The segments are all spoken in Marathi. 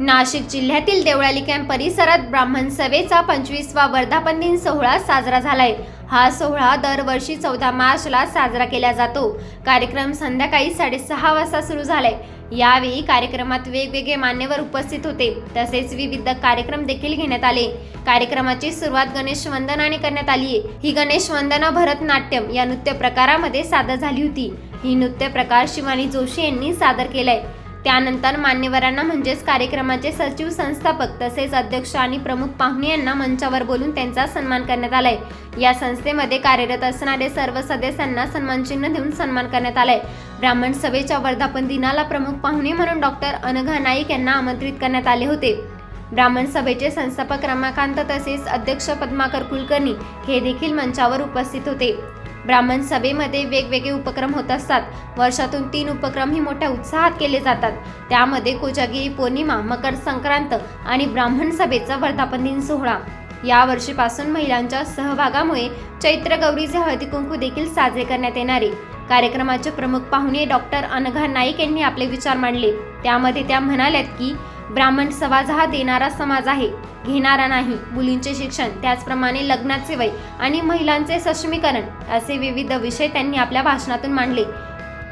नाशिक जिल्ह्यातील देवळाली कॅम्प परिसरात ब्राह्मण सभेचा पंचवीसवा वर्धापन दिन सोहळा साजरा झालाय. हा सोहळा दरवर्षी चौदा मार्चला साजरा केला जातो. कार्यक्रम संध्याकाळी साडेसहा वाजता सुरू झालाय. यावेळी कार्यक्रमात वेगवेगळे मान्यवर उपस्थित होते. तसेच विविध कार्यक्रम देखील घेण्यात आले. कार्यक्रमाची सुरुवात गणेश वंदनाने करण्यात आली आहे. ही गणेश वंदना भरतनाट्यम या नृत्य प्रकारामध्ये सादर झाली होती. ही नृत्य प्रकार शिवानी जोशी यांनी सादर केलाय. त्यानंतर मान्यवरांना म्हणजेच कार्यक्रमाचे सचिव संस्थापक तसेच अध्यक्ष आणि प्रमुख पाहुणे यांना मंचावर बोलून त्यांचा सन्मान करण्यात आलाय. या संस्थेमध्ये कार्यरत असणारे सर्व सदस्यांना सन्मानचिन्ह देऊन सन्मान करण्यात आलाय. ब्राह्मण सभेच्या वर्धापन दिनाला प्रमुख पाहुणे म्हणून डॉक्टर अनघा नाईक यांना आमंत्रित करण्यात आले होते. ब्राह्मण सभेचे संस्थापक रमाकांत तसेच अध्यक्ष पद्माकर कुलकर्णी हे देखील मंचावर उपस्थित होते. ब्राह्मण सभेमध्ये वेगवेगळे उपक्रम होत असतात. वर्षातून तीन उपक्रम ही मोठ्या उत्साहात केले जातात. त्यामध्ये कोजागिरी पौर्णिमा मकर संक्रांत आणि ब्राह्मण सभेचा वर्धापन दिन सोहळा. या वर्षीपासून महिलांच्या सहभागामुळे चैत्र गौरीचे हळदी कुंकू देखील साजरे करण्यात येणारे. कार्यक्रमाचे प्रमुख पाहुणे डॉक्टर अनघा नाईक यांनी आपले विचार मांडले. त्यामध्ये त्या म्हणाल्यात की ब्राह्मण समाज हा देणारा समाज आहे. घेणारा नाही. मुलींचे शिक्षण त्याचप्रमाणे लग्नाचे वय आणि महिलांचे सक्षमीकरण असे विविध विषय त्यांनी आपल्या भाषणातून मांडले.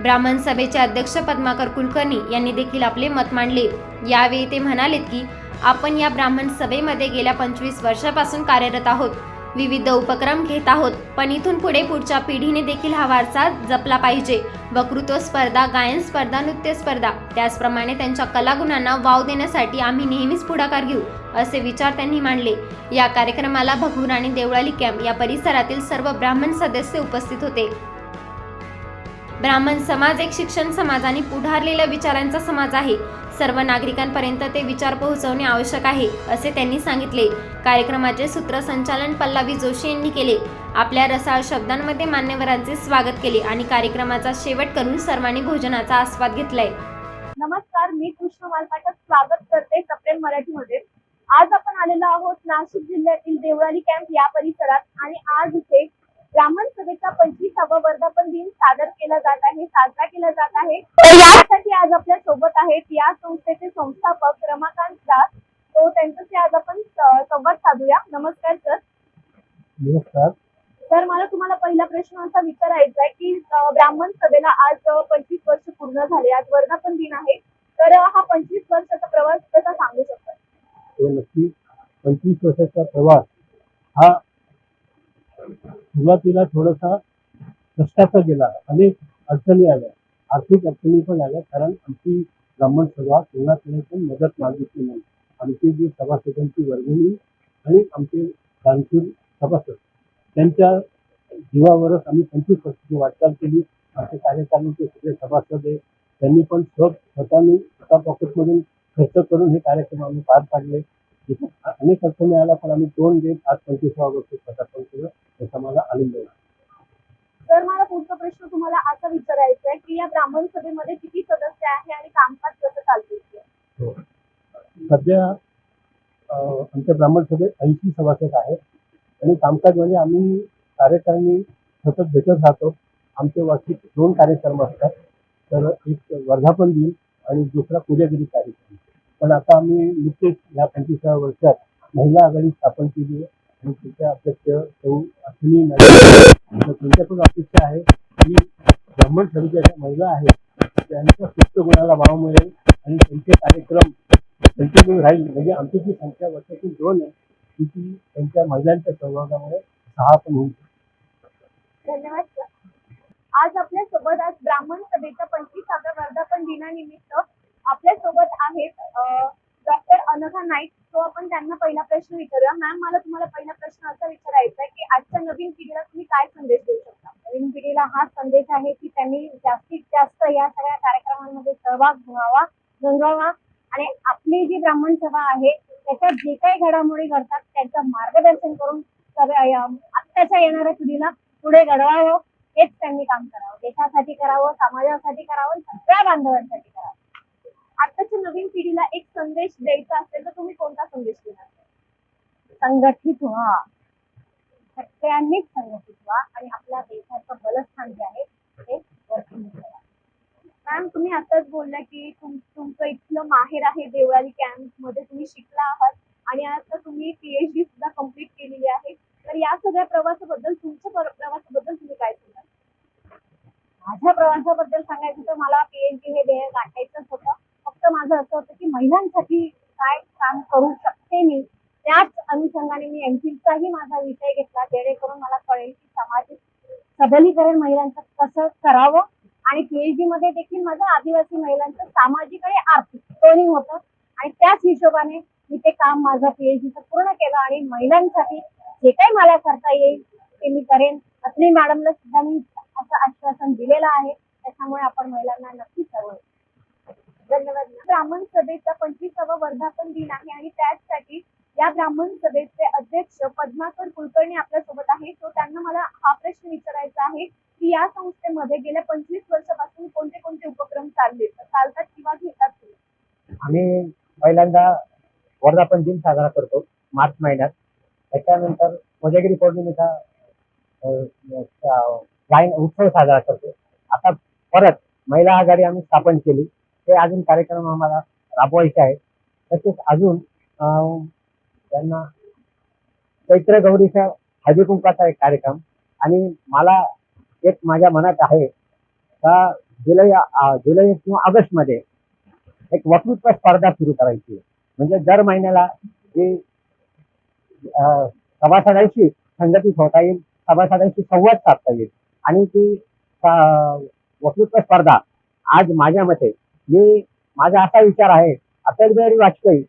ब्राह्मण सभेचे अध्यक्ष पद्माकर कुलकर्णी यांनी देखील आपले मत मांडले. यावेळी ते म्हणालेत की आपण या ब्राह्मण सभेमध्ये गेल्या पंचवीस वर्षापासून कार्यरत आहोत. विविध उपक्रम घेत आहोत. पण इथून पुढे पुढच्या पिढीने देखील हा वारसा जपला पाहिजे. वक्तृत्व स्पर्धा गायन स्पर्धा नृत्य स्पर्धा त्याचप्रमाणे त्यांच्या कलागुणांना वाव देण्यासाठी आम्ही नेहमीच पुढाकार घेऊ असे विचार त्यांनी मांडले. या कार्यक्रमाला भगूर आणि देवळाली कॅम्प या परिसरातील सर्व ब्राह्मण सदस्य उपस्थित होते. ब्राह्मण समाज एक शिक्षण समाज आणि पुढारलेल्या विचारांचा समाज आहे. सर्व नागरिकांपर्यंत ते विचार पोहोचवणे आवश्यक आहे असे त्यांनी सांगितले. कार्यक्रमाचे सूत्रसंचालन पल्लवी जोशी यांनी केले. आपल्या रसाळ शब्दांमध्ये मान्यवरांचे स्वागत केले आणि कार्यक्रमाचा शेवट करून सर्वांनी भोजनाचा आस्वाद घेतलाय. नमस्कार मी कृष्ण मालपाटक स्वागत करते सप्रेम मराठीमध्ये. आज आपण आलेलो आहोत नाशिक जिल्ह्यातील देवळाली कॅम्प या परिसरात आणि आज इथे ब्राह्मण सभेचा पंचवीसावा वर्धापन दिन सादर केला जात आहे साजरा केला जात आहे. तर आहेत. या संस्थेचे संस्थापक रमाकांत दास तो त्यांच्याशी आज आपण संवाद साधूया. नमस्कार सर. नमस्कार. तर मला तुम्हाला पहिला प्रश्न असा विचारायचा आहे की ब्राह्मण सभेला आज पंचवीस वर्ष पूर्ण झाले. आज वर्धापन दिन आहे. तर हा पंचवीस वर्षाचा प्रवास कसा सांगू शकता? तो नक्की. पंचवीस वर्षाचा प्रवास हा सुरुवातीला थोडासा कष्टाचा गेला. अनेक अडचणी आल्या. आर्थिक अडचणी पण आल्या कारण आमची ब्राह्मण सभा कोणाकडे पण मदत मागितली नाही. आमचे जे सभासदांची वर्गणी आणि आमचे दानशूर सभासद त्यांच्या जीवावरच आम्ही पंचवीस वर्षाची वाटचाल केली. आमचे कार्यकारिणीचे सगळे सभासद आहे त्यांनी पण स्व स्वतःने स्वतः पॉकेटमधून खर्च करून हे कार्यक्रम आम्ही पार पाडले. अनेक अडचणी आल्या पण आम्ही दोन देत आज पंचवीस वर्ष पदार्पण केलं त्याचा मला आनंद आहे तर मला पुढचा प्रश्न तुम्हाला असा विचारायचा आहे की या ब्राह्मण सभेमध्ये किती सदस्य आहे आणि कामकाज कसं चालते हो. सध्या आमच्या ब्राह्मण सभेत ऐंशी सभासद आहेत. आणि कामकाज म्हणजे आम्ही कार्यकारिणी सतत भेटत राहतो. आमचे वार्षिक दोन कार्यक्रम असतात. तर एक वर्धापन दिन आणि दुसरा पूजागिरी कार्यक्रम. पण आता आम्ही नुकतेच या पंचवीसव्या वर्षात महिला आघाडी स्थापन केली आहे. आणि अध्यक्ष सौ अश्विनी मॅडम त्यांच्याकडून अपेक्षा आहे. की ब्राह्मण समितीच्या महिला आहेत त्यांच्या सुप्त गुणाला वाव मिळेल आणि त्यांचे कार्यक्रम कंटिन्यू राहील. म्हणजे आमची जी संख्या वर्षातून दोन आहे ती ती त्यांच्या महिलांच्या सहभागामुळे सहा पण होईल. धन्यवाद सर. आज आपल्यासोबत आज ब्राह्मण सभेच्या पंचवीसाव्या वर्धापन दिनानिमित्त आपल्यासोबत आहेत डॉक्टर अनघा नाईक तो आपण त्यांना पहिला प्रश्न विचारूया. मॅम मला तुम्हाला पहिला प्रश्न असा विचारायचा आहे की आजच्या नवीन पिढीला तुम्ही काय संदेश देऊ शकता? नवीन पिढीला हा संदेश आहे की त्यांनी जास्तीत जास्त या सगळ्या कार्यक्रमांमध्ये सहभाग घ्यावा नोंदवावा आणि आपली जी ब्राह्मण सभा आहे त्याच्यात जे काही घडामोडी घडतात त्यांचं मार्गदर्शन करून सगळ्या आत्ताच्या येणाऱ्या पिढीला पुढे घडवावं हेच त्यांनी काम करावं. देशासाठी करावं समाजासाठी करावं सगळ्या बांधवांसाठी करावं. आताच्या नवीन पिढीला एक संदेश द्यायचा असेल तर तुम्ही कोणता संदेश देणार? संघटित व्हा. सगळ्यांनीच संघटित व्हा आणि आपल्या देशाचं बलस्थान जे आहे ते वरती मॅम तुम्ही आताच बोलला की तुम तुमचं इथलं माहेर आहे देवळाली कॅम्पमध्ये तुम्ही शिकला आहात आणि आता तुम्ही पीएचडी सुद्धा कंप्लीट केलेली आहे. तर या सगळ्या प्रवासाबद्दल तुमच्या प्र- प्रवासाबद्दल तुम्ही काय सांगाल? माझ्या प्रवासाबद्दल सांगायचं तर मला पीएचडी हे ध्येय फक्त माझं असं होतं की महिलांसाठी काय काम करू शकते मी? त्याच अनुषंगाने मी एमफिलचाही माझा विषय घेतला जेणेकरून मला कळेल की सामाजिक सबलीकरण महिलांचं कसं करावं आणि पीएचडी मध्ये देखील माझं आदिवासी महिलांचं सामाजिक आणि आर्थिक दोन्ही होतं. आणि त्याच हिशोबाने मी ते काम माझं पीएचडीचं पूर्ण केलं आणि महिलांसाठी जे काही मला करता येईल ते मी करेन. असली मॅडमला सुद्धा मी असं आश्वासन दिलेलं आहे. त्याच्यामुळे आपण महिलांना नक्की सर्व धन्यवाद. ब्राह्मण सभेचा पंचवीसावा वर्धापन दिन आहे आणि त्याचसाठी या ब्राह्मण सभेचे अध्यक्ष पद्माकर कुलकर्णी आपल्यासोबत आहे. तो त्यांना मला हा प्रश्न विचारायचा आहे की या संस्थेमध्ये गेल्या पंचवीस वर्षापासून कोणते कोणते उपक्रम चालले चालतात किंवा घेतात? आम्ही पहिल्यांदा वर्धापन दिन साजरा करतो मार्च महिन्यात. त्याच्यानंतर कोजागिरी पौर्णिमेचा गायन उत्सव साजरा करतो. आता परत महिला आघाडी आम्ही स्थापन केली. ते अजून कार्यक्रम आम्हाला राबवायचे आहेत. तसेच अजून त्यांना चैत्र गौरीचा हळदी कुंकाचा एक कार्यक्रम. आणि मला एक माझ्या मनात आहे का जुलै जुलै किंवा ऑगस्टमध्ये एक वक्तृत्व स्पर्धा सुरू करायची. आहे. म्हणजे दर महिन्याला जी सभासदांशी संघटित होता येईल सभासदांशी संवाद साधता येईल. आणि ती वक्तृत्व स्पर्धा आज माझ्या मते मी माझा असा विचार आहे अटल बिहारी वाजपेयी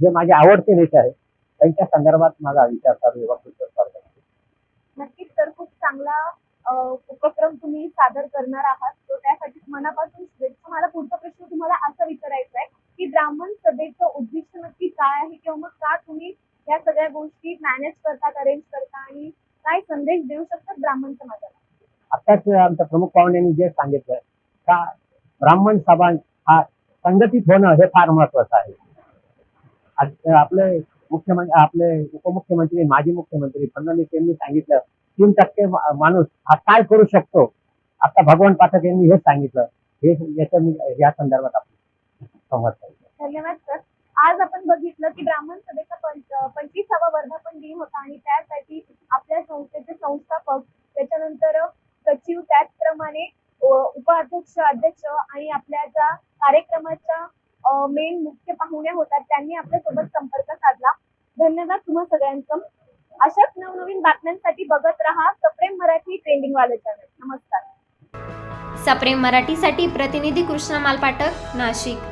जे माझे आवडते नेते आहेत त्यांच्या संदर्भात माझा विचार चालू नक्कीच तर खूप चांगला उपक्रम तुम्ही सादर करणार आहात. तो त्यासाठी मनापासून शुभेच्छा. मला पुढचा प्रश्न तुम्हाला असा विचारायचा आहे की ब्राह्मण सभेचं उद्दिष्ट नक्की काय आहे किंवा मग का तुम्ही या सगळ्या गोष्टी मॅनेज करतात अरेंज करता आणि काय संदेश देऊ शकतात ब्राह्मण समाजाला? आताच आमच्या प्रमुख पाहुण्यांनी जे सांगितलं का ब्राह्मण सभा हा संघटित होणं हे फार महत्वाचं आहे. आपले मुख्यमंत्री आपले उपमुख्यमंत्री माजी मुख्यमंत्री फडणवीस यांनी सांगितलं तीन टक्के माणूस हा काय करू शकतो? आता भगवान पाठक यांनी हे सांगितलं. हे याच्या मी या संदर्भात आपण संवाद धन्यवाद सर. आज आपण बघितलं की ब्राह्मण सभेचा पंच पंचवीसावा वर्धापन दिन होता आणि त्यासाठी आपल्या संस्थेचे संस्थापक त्याच्यानंतर सचिव त्याचप्रमाणे उपाध्यक्ष अध्यक्ष आणि आपल्या ज्या कार्यक्रमाच्या मेन मुख्य पाहुण्या होतात त्यांनी आपल्यासोबत संपर्क साधला. धन्यवाद तुम्हा सगळ्यांचं. अशाच नवनवीन बातम्यांसाठी बघत राहा सप्रेम मराठी ट्रेंडिंग वाले चॅनल नमस्कार. सप्रेम मराठीसाठी प्रतिनिधी कृष्णा मालपाटक नाशिक.